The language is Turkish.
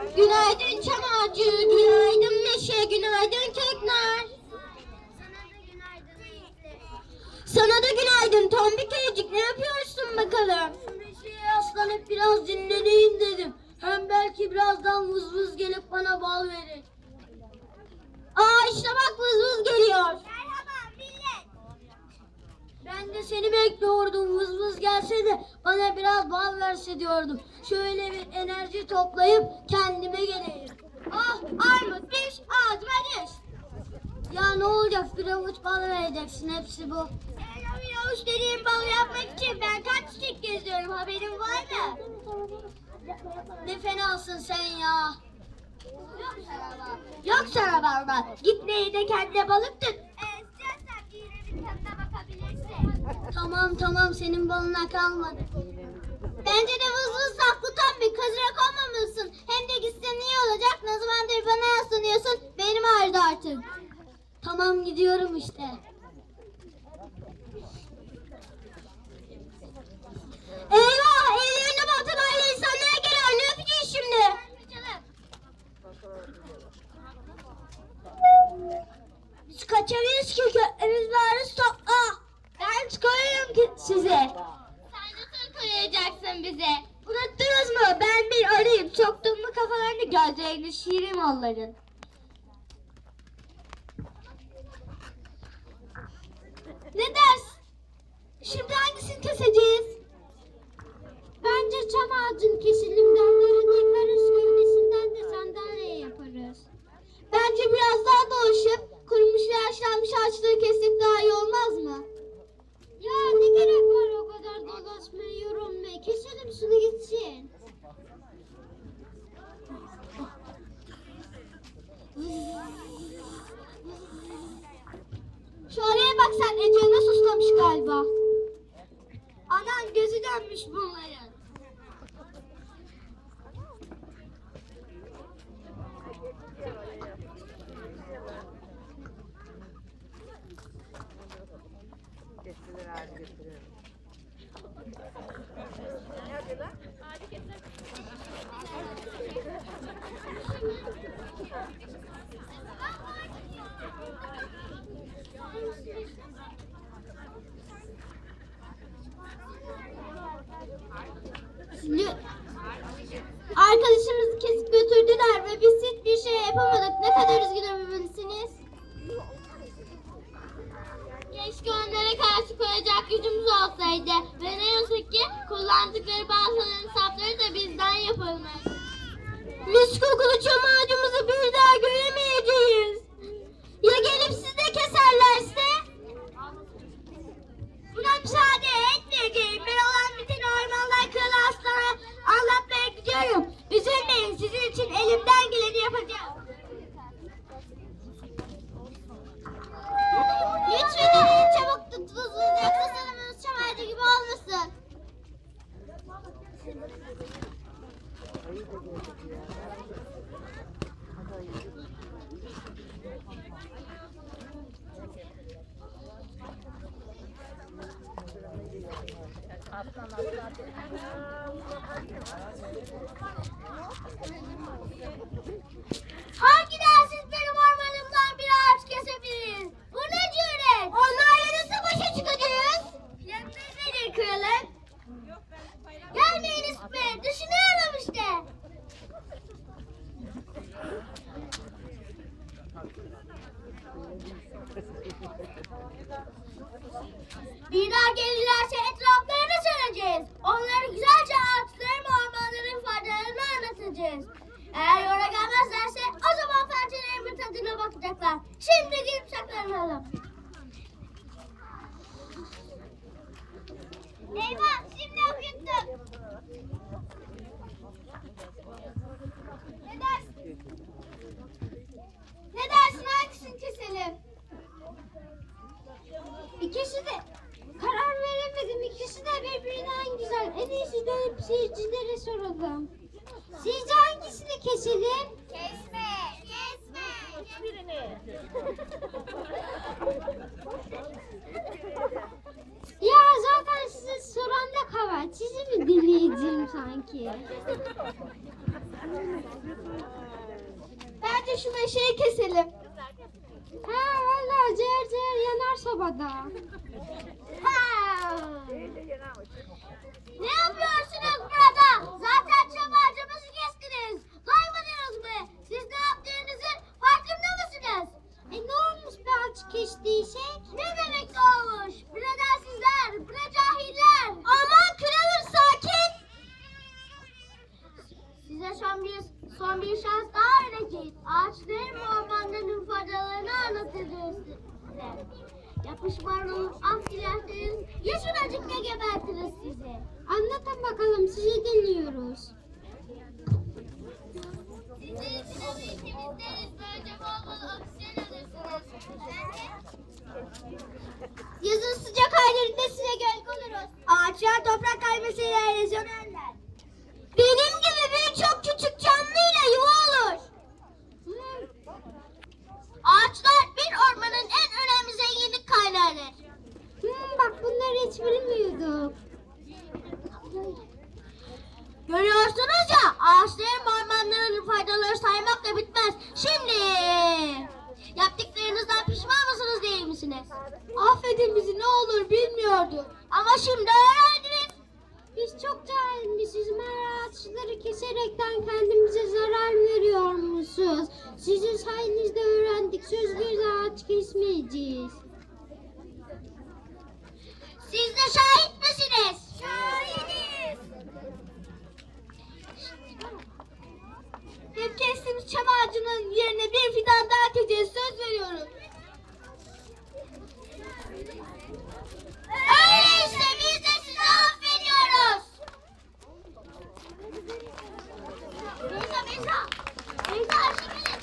Günaydın çam ağacı, günaydın meşe, günaydın kökler. Sana da günaydın tombik ayıcık, ne yapıyorsun bakalım? Meşeye yaslanıp biraz dinleneyim dedim. Hem belki birazdan vız vız gelip bana bal verir. Aa işte bak vız vız geliyor. Merhaba millet. Ben de seni bekliyordum. Vız vız gelse de bana biraz bal verse diyordum. Şöyle bir enerji toplayıp kendime geleyim. Ah armut düş, ağzıma düş. Ya ne olacak bir avuç bal vereceksin hepsi bu. Sen bir avuç dediğin balı yapmak için ben kaç çiçek geziyorum haberin var mı? Ne fenasın sen ya. Yok sana barbar. Git neyine kendine balık tut. Bakabilirsin. Tamam tamam senin balına kalmadı. Bence de vız vız saklı tam bir kazırak olmamalısın. Hem de gitsen iyi olacak. Ne zamandır bana yaslanıyorsun. Benim ağrıdı artık. Tamam gidiyorum işte. Eyvah! Ellerine baltalarla insanlara geliyor. Ne yapacağız şimdi? Biz kaçamayız ki köklerimiz bari topla. Ben çıkarıyorum ki size. Bize? Unuttunuz mu? Ben bir arayayım. Soktum mu kafalarını gözlerini şiirim onların. Ne dersin? Şimdi hangisini keseceğiz? Bence çam ağacın keselim dallarını yıkarız gövdesinden de sandalye yaparız. Bence biraz daha dolaşıp kurumuş ve yaşlanmış ağaçları kessek daha iyi olmaz mı? Ya ne gerek var o kadar dolaşmaya yorulmaya keselim şunu gitsin. Şu oraya bak sen Ece nasıl suslamış galiba. Anan gözü Arkadaşımızı kesip götürdüler ve biz hiçbir şey yapamadık. Ne kadar üzgün olmalısınız? Keşke onlara karşı koyacak gücümüz olsaydı. Ve ne yazık ki kullandıkları baltaların sapları da bizden yapılmış. Mis kokulu çam sizin için elimden geleni yapacağım. Lütfen elini çabuk tut Vızvız yoksa sanımız çam ağacı gibi olmasın. Ayı da Hangi dersiz benim ormanımdan bir ağaç kesebiliriz? Bu ne cüret? Onlarla nasıl başa çıkacağız? Planınız nedir kralım? Gelmeyin İsmet, düşünüyorum işte. Bir daha gelirlerse bakacaklar. Şimdi gidip saklanalım. Eyvah şimdi akıttım. Ne dersin? Ne dersin hangisini keselim? İkisi de karar veremedim. İkisi de birbirinden güzel. En iyisi dönüp seyircilere soralım. Sizce hangisini keselim? Kesme, kesme. Hiçbirini. Ya zaten size soran sanki? Bence şu meşeyi keselim. Ha valla cer cer yanar sobada. Ha! Ne yapıyorsunuz burada? Zaten Anlatın bakalım sizi dinliyoruz. Yazın sıcak aylarında size gölge oluruz. Ağaçlar toprak kaybesiyle erozyon önler. Benim gibi birçok küçük canlıyla yuva olur. Ağaçlar bir ormanın en önemli zenginlik kaynağıdır. Hmm, bak bunları hiç bilmiyorduk. Görüyorsunuz ya ağaçların ormanların faydaları saymakla bitmez. Şimdi yaptıklarınızdan pişman mısınız değil misiniz? Affedin bizi ne olur bilmiyorduk. Ama şimdi öğrendiniz. Biz çok cahilmişiz. Meğer ağaçları keserekten kendimize zarar veriyormuşuz. Sizin sayenizde öğrendik. Söz bir daha ağaç kesmeyeceğiz. Siz de şahit misiniz? Şahidiz. Hep kestiğimiz çam ağacının yerine bir fidan daha ekeceğiz. Söz veriyorum. Öyleyse biz de sizi affediyoruz. Beyza, Beyza. Beyza, şimdi